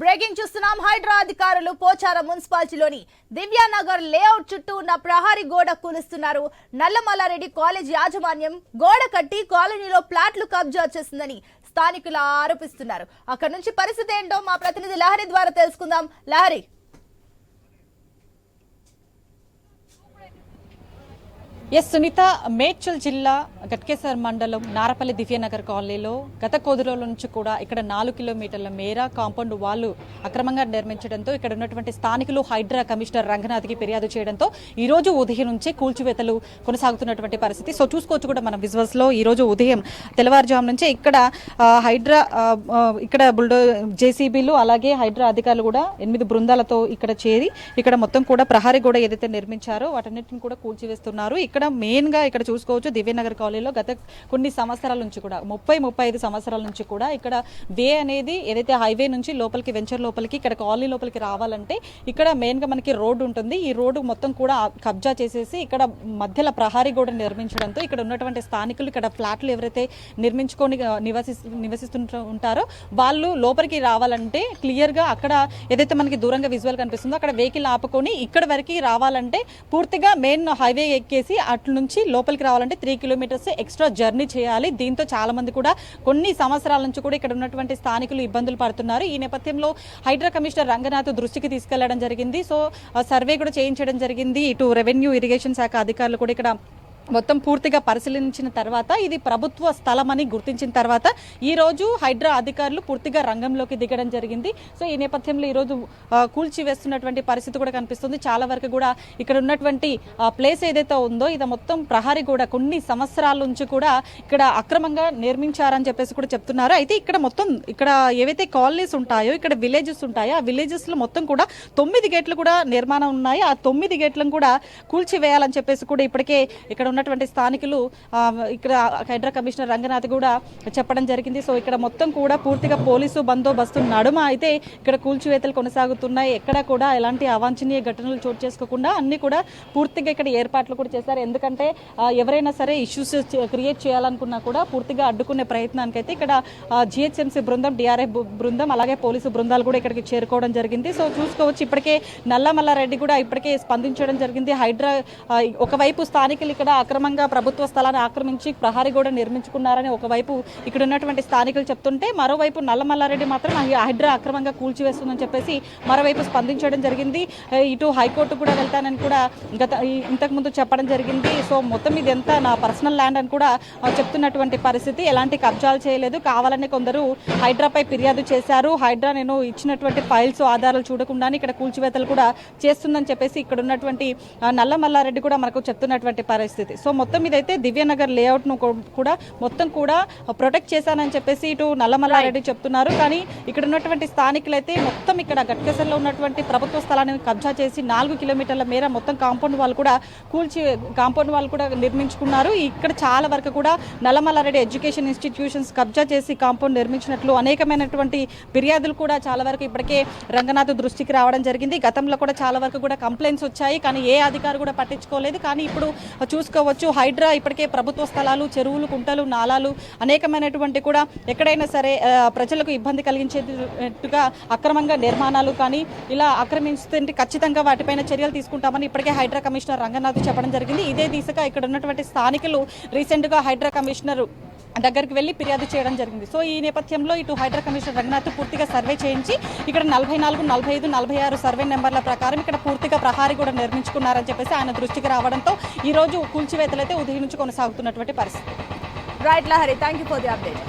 Breaking చూస్తున్నాం. హైడ్రా అధికారులు Pocharam మున్సిపాలిటీలోని Divyanagar layout చుట్టూ ఉన్న ప్రహారీ గోడ కూలుస్తున్నారు. నల్లమల్లారెడ్డి కాలేజ్ యాజమాన్యం గోడ కట్టి కాలనీలో ప్లాట్లు కబ్జా చేసిందని స్థానికులు ఆరోపిస్తున్నారు. అక్కడ నుంచి పరిస్థితి ఏంటో మా ప్రతినిధి లహరి ద్వారా తెలుసుకుందాం. లహరి. ఎస్ సునీత మేడ్చల్ జిల్లా గట్కేసర్ మండలం నారపల్లి దివ్యనగర్ కాలనీలో గత కొద్ది రోజుల నుంచి కూడా ఇక్కడ నాలుగు కిలోమీటర్ల మేర కాంపౌండ్ వాళ్ళు అక్రమంగా నిర్మించడంతో ఇక్కడ ఉన్నటువంటి స్థానికులు హైడ్రా కమిషనర్ రంగనాథ్కి ఫిర్యాదు చేయడంతో ఈ రోజు ఉదయం నుంచే కూల్చివేతలు కొనసాగుతున్నటువంటి పరిస్థితి. సో చూసుకోవచ్చు కూడా మనం విజువల్స్లో ఈ రోజు ఉదయం తెల్లవారుజాము నుంచే ఇక్కడ హైడ్రా ఇక్కడ బుల్డో జేసీబీలు అలాగే హైడ్రా అధికారులు కూడా ఎనిమిది బృందాలతో ఇక్కడ చేరి ఇక్కడ మొత్తం కూడా ప్రహారీ గోడ ఏదైతే నిర్మించారో వాటన్నిటిని కూడా కూల్చివేస్తున్నారు. ఇక్కడ మెయిన్గా ఇక్కడ చూసుకోవచ్చు దివ్యనగర్ కాలనీలో గత కొన్ని సంవత్సరాల నుంచి కూడా ముప్పై ముప్పై ఐదు సంవత్సరాల నుంచి కూడా ఇక్కడ వే అనేది ఏదైతే హైవే నుంచి లోపలికి వెంచర్ లోపలికి ఇక్కడ కాలనీ లోపలికి రావాలంటే ఇక్కడ మెయిన్గా మనకి రోడ్డు ఉంటుంది. ఈ రోడ్డు మొత్తం కూడా కబ్జా చేసేసి ఇక్కడ మధ్యలో ప్రహారీ గోడ నిర్మించడంతో ఇక్కడ ఉన్నటువంటి స్థానికులు ఇక్కడ ఫ్లాట్లు ఎవరైతే నిర్మించుకొని నివసి నివసిస్తుంట ఉంటారో వాళ్ళు లోపలికి రావాలంటే క్లియర్గా అక్కడ ఏదైతే మనకి దూరంగా విజువల్ కనిపిస్తుందో అక్కడ వెహికల్ ఆపుకొని ఇక్కడ వరకు రావాలంటే పూర్తిగా మెయిన్ హైవే ఎక్కేసి అట్ల నుంచి లోపలికి రావాలంటే త్రీ కిలోమీటర్స్ ఎక్స్ట్రా జర్నీ చేయాలి. దీంతో చాలా మంది కూడా కొన్ని సంవత్సరాల నుంచి కూడా ఇక్కడ ఉన్నటువంటి స్థానికులు ఇబ్బందులు పడుతున్నారు. ఈ నేపథ్యంలో హైడ్రా కమిషనర్ రంగనాథ్ దృష్టికి తీసుకెళ్ళడం జరిగింది. సో సర్వే కూడా చేయించడం జరిగింది. ఇటు రెవెన్యూ ఇరిగేషన్ శాఖ అధికారులు కూడా ఇక్కడ మొత్తం పూర్తిగా పరిశీలించిన తర్వాత ఇది ప్రభుత్వ స్థలం అని గుర్తించిన తర్వాత ఈ రోజు హైడ్రా అధికారులు పూర్తిగా రంగంలోకి దిగడం జరిగింది. సో ఈ నేపథ్యంలో ఈ రోజు కూల్చివేస్తున్నటువంటి పరిస్థితి కూడా కనిపిస్తుంది. చాలా వరకు కూడా ఇక్కడ ఉన్నటువంటి ప్లేస్ ఏదైతే ఉందో ఇది మొత్తం ప్రహారీ కూడా కొన్ని సంవత్సరాల నుంచి కూడా ఇక్కడ అక్రమంగా నిర్మించారని చెప్పేసి కూడా చెప్తున్నారు. అయితే ఇక్కడ మొత్తం ఇక్కడ ఏవైతే కాలనీస్ ఉంటాయో ఇక్కడ విలేజెస్ ఉంటాయో ఆ విలేజెస్లో మొత్తం కూడా తొమ్మిది గేట్లు కూడా నిర్మాణం ఉన్నాయి. ఆ తొమ్మిది గేట్లను కూడా కూల్చివేయాలని చెప్పేసి కూడా ఇప్పటికే ఇక్కడ ఉన్నటువంటి స్థానికులు ఇక్కడ హైడ్రా కమిషనర్ రంగనాథ్ కూడా చెప్పడం జరిగింది. సో ఇక్కడ మొత్తం కూడా పూర్తిగా పోలీసు బందోబస్తు నడుమ అయితే ఇక్కడ కూల్చివేతలు కొనసాగుతున్నాయి. ఎక్కడ కూడా ఎలాంటి అవాంఛనీయ ఘటనలు చోటు చేసుకోకుండా అన్ని కూడా పూర్తిగా ఇక్కడ ఏర్పాట్లు కూడా చేశారు. ఎందుకంటే ఎవరైనా సరే ఇష్యూస్ క్రియేట్ చేయాలనుకున్నా కూడా పూర్తిగా అడ్డుకునే ప్రయత్నానికి అయితే ఇక్కడ జిహెచ్ఎంసీ బృందం డిఆర్ఎఫ్ బృందం అలాగే పోలీసు బృందాలు కూడా ఇక్కడికి చేరుకోవడం జరిగింది. సో చూసుకోవచ్చు ఇప్పటికే నల్లమల్లారెడ్డి కూడా ఇప్పటికే స్పందించడం జరిగింది. హైడ్రా ఒకవైపు స్థానికులు ఇక్కడ అక్రమంగా ప్రభుత్వ స్థలాన్ని ఆక్రమించి ప్రహారీ గోడ నిర్మించుకున్నారని ఒకవైపు ఇక్కడ ఉన్నటువంటి స్థానికులు చెప్తుంటే మరోవైపు నల్లమల్లారెడ్డి మాత్రం ఆ హైడ్రా అక్రమంగా కూల్చివేస్తుందని చెప్పేసి మరోవైపు స్పందించడం జరిగింది. ఇటు హైకోర్టు కూడా వెళ్తానని కూడా గత ఇంతకుముందు చెప్పడం జరిగింది. సో మొత్తం ఇది ఎంత నా పర్సనల్ ల్యాండ్ అని కూడా చెప్తున్నటువంటి పరిస్థితి. ఎలాంటి కబ్జాలు చేయలేదు. కావాలని కొందరు హైడ్రాపై ఫిర్యాదు చేశారు. హైడ్రా నేను ఇచ్చినటువంటి ఫైల్స్ ఆధారాలు చూడకుండానే ఇక్కడ కూల్చివేతలు కూడా చేస్తుందని చెప్పేసి ఇక్కడ ఉన్నటువంటి నల్లమల్లారెడ్డి కూడా మనకు చెప్తున్నటువంటి పరిస్థితి. సో మొత్తం ఇదైతే దివ్యనగర్ లేఅవుట్ను కూ- కూడా మొత్తం కూడా ప్రొటెక్ట్ చేశానని చెప్పేసి ఇటు నల్ల మల్లారెడ్డి చెప్తున్నారు. కానీ ఇక్కడ ఉన్నటువంటి స్థానికులైతే మొత్తం ఇక్కడ గట్కేసర్లో ఉన్నటువంటి ప్రభుత్వ స్థలాన్ని కబ్జా చేసి నాలుగు కిలోమీటర్ల మేర మొత్తం కాంపౌండ్ వాళ్ళు కూడా కూల్చి కాంపౌండ్ వాళ్ళు కూడా నిర్మించుకున్నారు. ఇక్కడ చాలా వరకు కూడా నల్లమల్లారెడ్డి ఎడ్యుకేషన్ ఇన్స్టిట్యూషన్స్ కబ్జా చేసి కాంపౌండ్ నిర్మించినట్లు అనేకమైనటువంటి ఫిర్యాదులు కూడా చాలా వరకు ఇప్పటికే రంగనాథ్ దృష్టికి రావడం జరిగింది. గతంలో కూడా చాలా వరకు కూడా కంప్లైంట్స్ వచ్చాయి. కానీ ఏ అధికారి కూడా పట్టించుకోలేదు. కానీ ఇప్పుడు చూసుకోవచ్చు హైడ్రా ఇప్పటికే ప్రభుత్వ స్థలాలు చెరువులు కుంటలు నాలాలు అనేకమైనటువంటి కూడా ఎక్కడైనా సరే ప్రజలకు ఇబ్బంది కలిగించేట్టుగా అక్రమంగా నిర్మాణాలు కానీ ఇలా ఆక్రమిస్తుంటే ఖచ్చితంగా వాటిపైన చర్యలు తీసుకుంటామని ఇప్పటికే హైడ్రా కమిషనర్ రంగనాథ్ చెప్పడం జరిగింది. ఇదే దిశగా ఇక్కడ ఉన్నటువంటి స్థానికులు రీసెంట్గా హైడ్రా కమిషనర్ దగ్గరికి వెళ్ళి ఫిర్యాదు చేయడం జరిగింది. సో ఈ నేపథ్యంలో ఇటు హైడ్రా కమిషనర్ రంగనాథ్ పూర్తిగా సర్వే చేయించి ఇక్కడ నలభై నాలుగు నలభై ఐదు నలభై ఆరు సర్వే నెంబర్ల ప్రకారం ఇక్కడ పూర్తిగా ప్రహారీ కూడా నిర్మించుకున్నారని చెప్పేసి ఆయన దృష్టికి రావడంతో ఈరోజు కూల్చివేతలైతే ఉదయం నుంచి కొనసాగుతున్నటువంటి పరిస్థితి. Right Lahari. Thank you for the update.